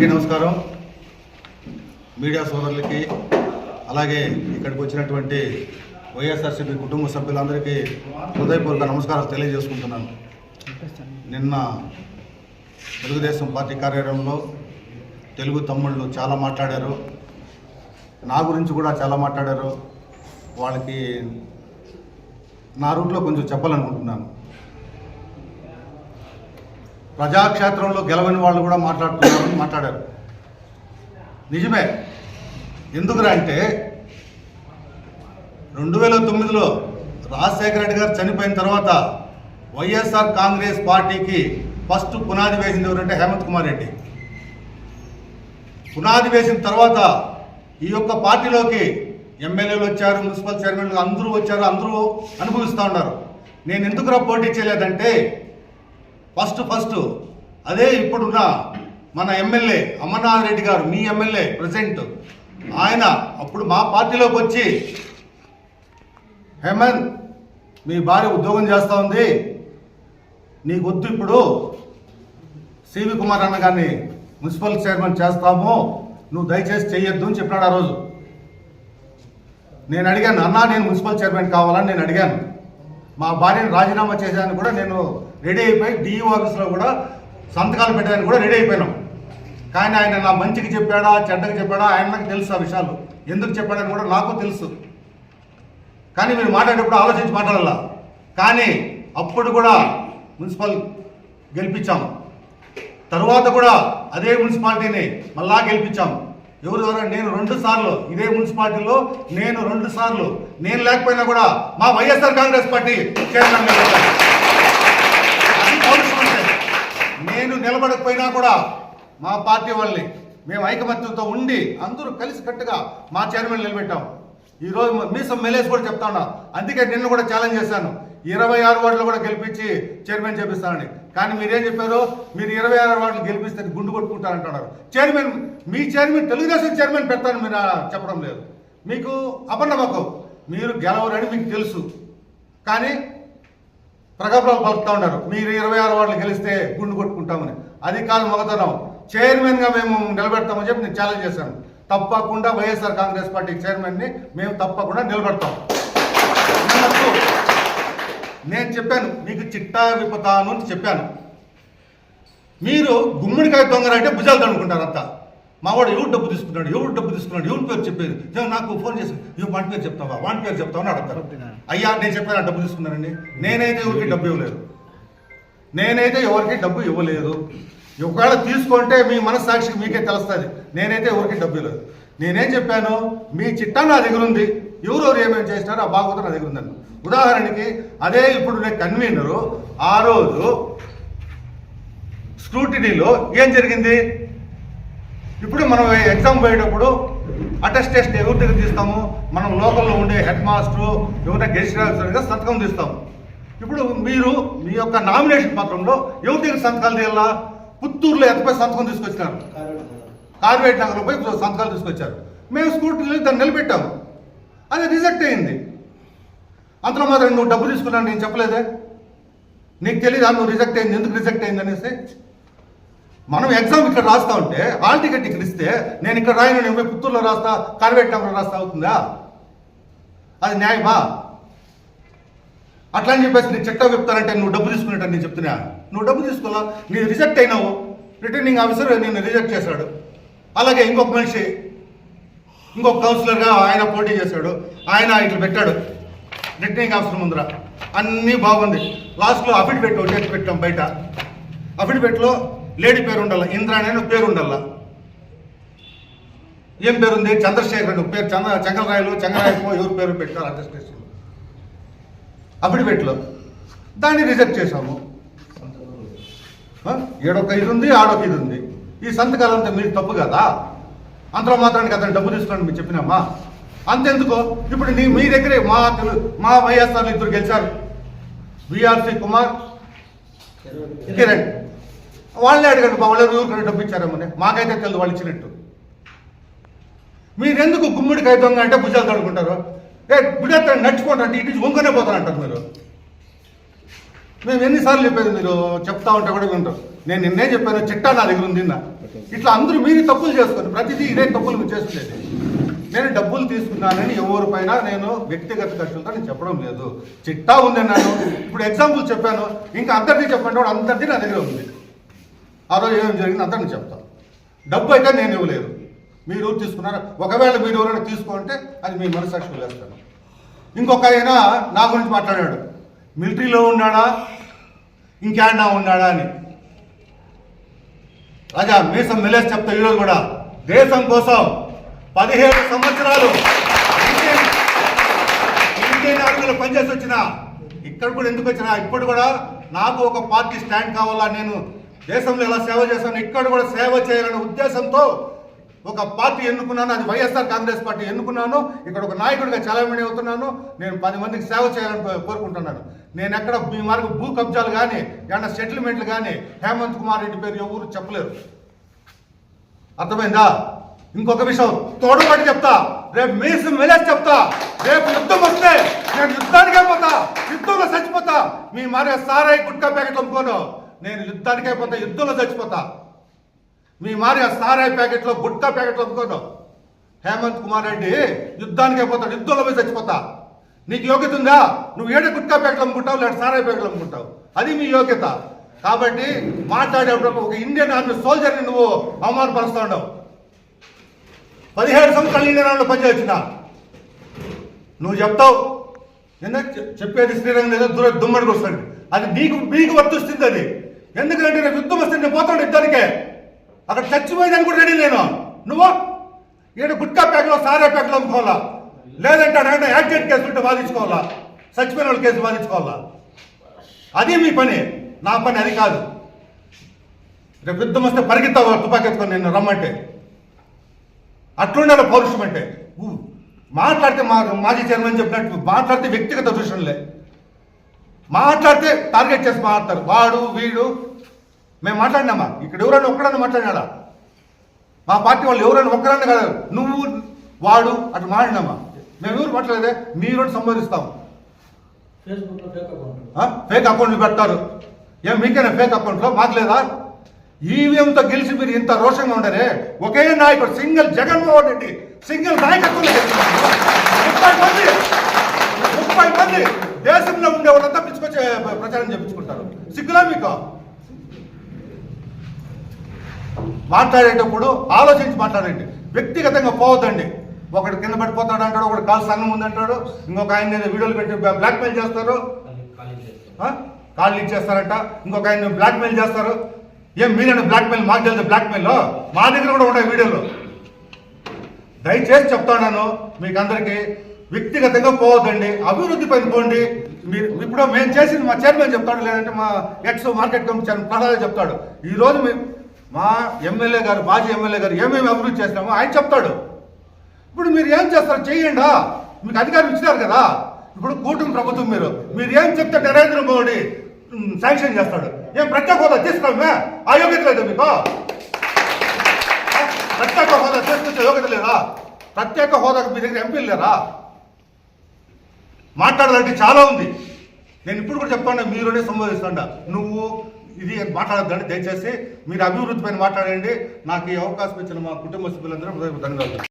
అందరికీ నమస్కారం. మీడియా సోదరులకి అలాగే ఇక్కడికి వచ్చినటువంటి వైఎస్ఆర్సీపీ కుటుంబ సభ్యులందరికీ హృదయపూర్వక నమస్కారాలు తెలియజేసుకుంటున్నాను. నిన్న తెలుగుదేశం పార్టీ కార్యాలయంలో తెలుగు తమ్ముళ్ళు చాలా మాట్లాడారు. నా గురించి కూడా చాలా మాట్లాడారు. వాళ్ళకి నా రూట్లో కొంచెం చెప్పాలనుకుంటున్నాను. ప్రజాక్షేత్రంలో గెలవని వాళ్ళు కూడా మాట్లాడుతున్నారని మాట్లాడారు. నిజమే. ఎందుకురా అంటే రెండు వేల తొమ్మిదిలో రాజశేఖర రెడ్డి గారు చనిపోయిన తర్వాత వైఎస్ఆర్ కాంగ్రెస్ పార్టీకి ఫస్ట్ పునాది వేసింది ఎవరంటే హేమంత్ కుమార్ రెడ్డి. పునాది వేసిన తర్వాత ఈ యొక్క పార్టీలోకి ఎమ్మెల్యేలు వచ్చారు మున్సిపల్ చైర్మన్లు అందరూ వచ్చారు అందరూ అనుభవిస్తూ ఉన్నారు. నేను ఎందుకురా పోటీ చేయలేదంటే ఫస్ట్ ఫస్ట్ అదే ఇప్పుడున్న మన ఎమ్మెల్యే అమర్నాథ్ రెడ్డి గారు మీ ఎమ్మెల్యే ప్రజెంట్. ఆయన అప్పుడు మా పార్టీలోకి వచ్చి హేమంత్ మీ భార్య ఉద్యోగం చేస్తూ ఉంది. నీకు వద్దు ఇప్పుడు. సివి కుమార్ అన్న గారిని మున్సిపల్ చైర్మన్ చేస్తాము. నువ్వు దయచేసి చెయ్యొద్దు అని చెప్పినాడు ఆ రోజు. నేను అడిగాను అన్నా నేను మున్సిపల్ చైర్మన్ కావాలని నేను అడిగాను. మా భార్యను రాజీనామా చేశాను కూడా నేను రెడీ అయిపోయి డిఈఓ ఆఫీస్లో కూడా సంతకాలు పెట్టడానికి కూడా రెడీ అయిపోయినాం. కానీ ఆయన నా మంచికి చెప్పాడా చెడ్డకి చెప్పాడా ఆయనకు తెలుసు ఆ విషయాలు. ఎందుకు చెప్పాడని కూడా నాకు తెలుసు. కానీ మీరు మాట్లాడేటప్పుడు ఆలోచించి మాట్లాడాల? కానీ అప్పుడు కూడా మున్సిపల్ గెలిపించాము తరువాత కూడా అదే మున్సిపాలిటీని మళ్ళా గెలిపించాము ఎవరు ఎవరు నేను రెండు సార్లు. ఇదే మున్సిపాలిటీలో నేను రెండు సార్లు. నేను లేకపోయినా కూడా మా వైఎస్ఆర్ కాంగ్రెస్ పార్టీ చైర్మన్ నిలబడ్డారు. అది పౌరుషం అంటే. నేను నిలబడకపోయినా కూడా మా పార్టీ వాళ్ళని మేము ఐకమత్యంతో ఉండి అందరూ కలిసి కట్టుగా మా చైర్మన్ నిలబెట్టాం. ఈ రోజు మీసం మెలేసి కూడా చెప్తా ఉన్నా. అందుకే నిన్ను కూడా ఛాలెంజ్ చేశాను. ఇరవై ఆరు వార్డులు కూడా గెలిపించి చైర్మన్ చేపిస్తానని. కానీ మీరేం చెప్పారు? మీరు ఇరవై ఆరు వార్డులు గెలిపిస్తే గుండు కొట్టుకుంటారంటున్నారు. చైర్మన్ మీ చైర్మన్ తెలుగుదేశం చైర్మన్ పెడతాను మీరు చెప్పడం లేదు. మీకు అపనమ్మకం. మీరు గెలవరని మీకు తెలుసు. కానీ ప్రగల్భాలు పలుకుతా ఉన్నారు. మీరు ఇరవై ఆరు వార్డులు గెలిస్తే గుండు కొట్టుకుంటామని. అది కాదు మగతనం. చైర్మన్గా మేము నిలబెడతామని చెప్పి నేను ఛాలెంజ్ చేశాను. తప్పకుండా వైఎస్ఆర్ కాంగ్రెస్ పార్టీ చైర్మన్ని మేము తప్పకుండా నిలబెడతాం. నేను చెప్పాను మీకు చిట్టా విపతాను అని చెప్పాను. మీరు గుమ్మడికాయ దొంగరంటే భుజాలు తనుకుంటారు అంతా మా వాడు ఎవరు డబ్బు తీసుకున్నాడు? ఎవరు డబ్బు తీసుకున్నాడు? ఎవరి పేరు చెప్పేది? "ఏ, నాకు ఫోన్ చేసి ఇవ్వ వాడి పేరు చెప్తావా? వాడి పేరు చెప్తావా? అని అడుగుతారు. అయ్యా నేను చెప్పాను డబ్బు తీసుకున్నానండి. నేనైతే ఎవరికి డబ్బు ఇవ్వలేదు. నేనైతే ఎవరికి డబ్బు ఇవ్వలేదు. ఒకవేళ తీసుకుంటే మీ మనస్సాక్షికి మీకే తెలుస్తుంది. నేనైతే ఎవరికి డబ్బు ఇవ్వలేదు. నేనేం చెప్పాను? మీ చిట్టా నా దగ్గర ఉంది. ఎవరెవరు ఏమేమి చేసినారో ఆ బాగోతం నా దగ్గర ఉందండి. ఉదాహరణకి అదే ఇప్పుడు నేను కన్వీనరు ఆ రోజు స్క్రూటినీలో ఏం జరిగింది? ఇప్పుడు మనం ఎగ్జామ్ పోయేటప్పుడు అటెస్టేషన్ ఎవరి దగ్గర తీస్తాము? మనం లోకల్లో ఉండే హెడ్ మాస్టరు ఎవరైనా గెస్ట్ ఆఫీసర్గా సంతకం తీస్తాము. ఇప్పుడు మీరు మీ యొక్క నామినేషన్ పత్రంలో ఎవరి దగ్గర సంతకాలు తీయాలా? పుత్తూరులో ఎంతపై సంతకం తీసుకొచ్చినారు? కార్వేట్ నగర్లో పోయి సంతకాలు తీసుకొచ్చారు. మేము స్కూటీలో దాన్ని నిలబెట్టాము. అది రిజెక్ట్ అయింది. అంతలో మాత్రం నువ్వు డబ్బు తీసుకున్నాను నేను చెప్పలేదే. నీకు తెలియదా నువ్వు రిజెక్ట్ అయింది. ఎందుకు రిజెక్ట్ అయింది అనేసి? మనం ఎగ్జామ్ ఇక్కడ రాస్తా ఉంటే హాల్ టికెట్ ఇక్కడ ఇస్తే నేను ఇక్కడ రాయను నేను పోయి పుత్తూరులో రాస్తా కార్వేట్ రాస్తా అవుతుందా? అది న్యాయమా? అట్లా అని చెప్పేసి నేను చెట్టా చెప్తానంటే నువ్వు డబ్బు తీసుకున్నట్టు నేను చెప్తున్నా. నువ్వు డబ్బు తీసుకోవాలా? నేను రిజెక్ట్ అయినావు. రిటర్నింగ్ ఆఫీసర్ నేను రిజెక్ట్ చేశాడు. అలాగే ఇంకొక మనిషి ఇంకొక కౌన్సిలర్గా ఆయన పోటీ చేశాడు. ఆయన ఇట్లా పెట్టాడు. రిటర్నింగ్ ఆఫీసర్ ముందర. అన్నీ బాగుంది. లాస్ట్లో అఫిడవిట్ ఒకటి పెట్టాం బయట. అఫిడవిట్లో లేడీ పేరు ఉండాల? ఇంద్రాణి అని పేరు ఉండాల? ఏం పేరుంది? చంద్రశేఖర్ పేరు చంద్ర చెంగలరాయలు చెంగరాయలు ఎవరు పేరు పెట్టారు అటెస్టేషన్ అఫిడవిట్లో. దాన్ని రిజెక్ట్ చేశాము. ఏడొక ఇది ఉంది ఆడొక ఇది ఉంది. ఈ సంతకాలంతా మీరు తప్పు కదా? అంతలో మాత్రానికి అతను డబ్బు తీసుకోండి మీరు చెప్పినామా? అంతెందుకో? ఇప్పుడు నీ మీ దగ్గరే మా తెలు మా వైఎస్ఆర్ ఇద్దరు గెలిచారు. విఆర్సి కుమార్ కిరణ్. వాళ్ళే అడగండి వాళ్ళు ఎవరికైనా డబ్బు ఇచ్చారేమని మాకైతే తెలియదు వాళ్ళు ఇచ్చినట్టు. మీరెందుకు గుమ్మిడికాయ దొంగ అంటే భుజాలు తడుకుంటారు ఏ గుడెత్త నడుచుకుంటారు ఇటు నుంచి వంకనే పోతారంటారు మీరు. మేము ఎన్నిసార్లు చెప్పేది మీరు చెప్తా ఉంటే కూడా వింటారు. నేను నిన్నే చెప్పాను చిట్టా నా దగ్గర ఉంది నిన్న. ఇట్లా అందరూ మీరు తప్పులు చేసుకోండి ప్రతిదీ ఇదే తప్పులు మీరు చేస్తుండేది నేను డబ్బులు తీసుకున్నానని ఎవరి పైన నేను వ్యక్తిగత ఖర్చులతో నేను చెప్పడం లేదు. చిట్టా ఉంది అన్నాను. ఇప్పుడు ఎగ్జాంపుల్ చెప్పాను. ఇంకా అందరినీ చెప్పండి అందరిది నా దగ్గర ఉంది. ఆ రోజు ఏమేమి జరిగింది అంతా నేను చెప్తాను. డబ్బు అయితే నేను ఇవ్వలేదు. మీరు తీసుకున్నారు? ఒకవేళ మీరు ఎవరైనా తీసుకుంటే అది మీ మనసాక్షి వదిలేస్తాను ఇంకొక ఆయన నా గురించి మాట్లాడాడు. మిలిటరీలో ఉన్నాడా? ఇంకేనా ఉన్నాడా అని. రాజా మీసం మెలేసి చెప్తా ఈరోజు కూడా. దేశం కోసం పదిహేడు సంవత్సరాలు ఇండియన్ ఇండియన్ ఆర్మీలో పనిచేసి వచ్చిన ఇక్కడ కూడా ఎందుకు వచ్చినా ఇప్పుడు కూడా నాకు ఒక పార్టీ స్టాండ్ కావాలా నేను దేశంలో ఎలా సేవ చేశాను ఇక్కడ కూడా సేవ చేయాలనే ఉద్దేశంతో ఒక పార్టీ ఎన్నుకున్నాను. అది వైఎస్ఆర్ కాంగ్రెస్ పార్టీ ఎన్నుకున్నాను. ఇక్కడ ఒక నాయకుడిగా చలామణి అవుతున్నాను. నేను పది మందికి సేవ చేయాలని కోరుకుంటున్నాను. నేను ఎక్కడ మీ మార్గం భూ కబ్జాలు కానీ ఏమన్నా సెటిల్మెంట్లు కానీ హేమంత్ కుమార్ రెడ్డి పేరు ఎవరు చెప్పలేరు. అర్థమైందా? ఇంకొక విషయం తోడబడి చెప్తా. రేపు మీసు మెలేసి చెప్తా. రేపు యుద్ధం వస్తే నేను యుద్ధానికే పోతా. యుద్ధంలో చచ్చిపోతా. మీ మరి సారాయి గుట్కా ప్యాకెట్లు అమ్ముకోను. నేను యుద్ధానికి అయిపోతా యుద్ధంలో చచ్చిపోతా. మీ మారి సారాయి ప్యాకెట్లో గుట్కా ప్యాకెట్లు అమ్ముకోను. హేమంత్ కుమార్ రెడ్డి యుద్ధానికి అయిపోతాడు యుద్ధంలో పోయి చచ్చిపోతా. నీకు యోగ్యత ఉందా? నువ్వు ఏడ గుట్కా ప్యాకెట్లు అమ్ముకుంటావు లేదా సారాయి ప్యాకెట్లు అమ్ముకుంటావు? అది మీ యోగ్యత. కాబట్టి మాట్లాడేటప్పుడు ఒక ఇండియన్ ఆర్మీ సోల్జర్ని నువ్వు అవమానపరుస్తా ఉండవు. పదిహేడు సంవత్సరాలు ఇండియన్ ఆర్మీలో పనిచేసిన నువ్వు చెప్తావు. నిన్న చె- చెప్పేది శ్రీరంగం ఏదో దూర దుమ్మడికి వస్తుంది. అది నీకు మీకు వర్తిస్తుంది అది. ఎందుకంటే రేపు యుద్ధం వస్తే నేను పోతాడు యుద్ధానికే అక్కడ చచ్చిపోయిందని కూడా రెడీ నేను. నువ్వు? ఈడ గుట్కా ప్యాక్లో సారా ప్యాక్లో అమ్ముకోవాలా? లేదంటే అక్కడ యాక్సిడెంట్ కేసు ఉంటే వాదించుకోవాలా? చచ్చిపోయిన వాళ్ళ కేసు వాదించుకోవాలా? అది మీ పని. నా పని అది కాదు. రేపు యుద్ధం వస్తే పరిగెత్తావు తుపాకెత్తుకొని నేను రమ్మంటే. అట్లుండాలి పౌరుషం అంటే. మాట్లాడితే మా మాజీ చైర్మన్ చెప్పినట్టు మాట్లాడితే వ్యక్తిగత దూషణలే. మాట్లాడితే టార్గెట్ చేసి మాట్లాడతారు. వాడు వీడు మేము మాట్లాడినామా? ఇక్కడ ఎవరైనా ఒక్కడన్నా మాట్లాడినాడా? మా పార్టీ వాళ్ళు ఎవరైనా ఒక్కరన్నా కదా. నువ్వు వాడు అటు మాట్లాడినామా? మేము ఎవరు మాట్లాడేదే మీరు సంబోధిస్తాం. ఫేక్ అకౌంట్లు పెడతారు. ఏం మీకైనా ఫేక్ అకౌంట్లో మాకు లేదా? ఈవీఎంతో గెలిచి మీరు ఇంత రోషంగా ఉండరే? ఒకే నాయకుడు సింగిల్ జగన్మోహన్ రెడ్డి సింగిల్ నాయకత్వంలో గెలిచారు. ముప్పై మంది ముప్పై మంది దేశంలో ఉండే వాళ్ళంతా ప్రచారం చేపించుకుంటారు. సిగ్గులా మీకు? మాట్లాడేటప్పుడు ఆలోచించి మాట్లాడండి. వ్యక్తిగతంగా పోవద్దండి. ఒకడు కింద పడిపోతాడు అంటాడు ఒకడు కాలు సంఘం ఉందంటాడు ఇంకొక ఆయన వీడియోలు పెట్టి బ్లాక్మెయిల్ చేస్తారు. కాల్ కాళ్ళు ఇచ్చేస్తారంట ఇంకొక ఆయన బ్లాక్మెయిల్ చేస్తారు. ఏం మీరైనా బ్లాక్మెయిల్ మాకు తెలియదు బ్లాక్మెయిల్. మా దగ్గర కూడా ఉంటాయి వీడియోలు. దయచేసి చెప్తాను మీకు అందరికీ వ్యక్తిగతంగా పోవద్దండి అభివృద్ధి పైన పోండి. మీరు ఇప్పుడు మేము చేసింది మా చైర్మన్ చెప్తాడు లేదంటే మా ఎక్స్ మార్కెట్ కమిటీ చైర్మన్ చెప్తాడు. ఈ రోజు మీ మా ఎమ్మెల్యే గారు మాజీ ఎమ్మెల్యే గారు ఏమేమి అభివృద్ధి చేసినామో ఆయన చెప్తాడు. ఇప్పుడు మీరు ఏం చేస్తారు చేయండి మీకు అధికారం ఇచ్చినారు కదా. ఇప్పుడు కూటమి ప్రభుత్వం మీరు. మీరు ఏం చెప్తే నరేంద్ర మోడీ శాంక్షన్ చేస్తాడు. ఏం ప్రత్యేక హోదా తీసుకురామే ఆ యోగ్యత లేదా మీకు? ప్రత్యేక హోదా తీసుకొచ్చే యోగ్యత లేదా? ప్రత్యేక హోదాకు మీ దగ్గర ఎంపీలు లేరా? మాట్లాడాలంటే చాలా ఉంది. నేను ఇప్పుడు కూడా చెప్తాను మీరునే సంబోధిస్తాండ నువ్వు ఇది మాట్లాడద్దండి దయచేసి మీరు అభివృద్ధి పైన మాట్లాడండి. నాకు ఈ అవకాశం ఇచ్చిన మా కుటుంబ సభ్యులందరూ ధన్యవాదాలు.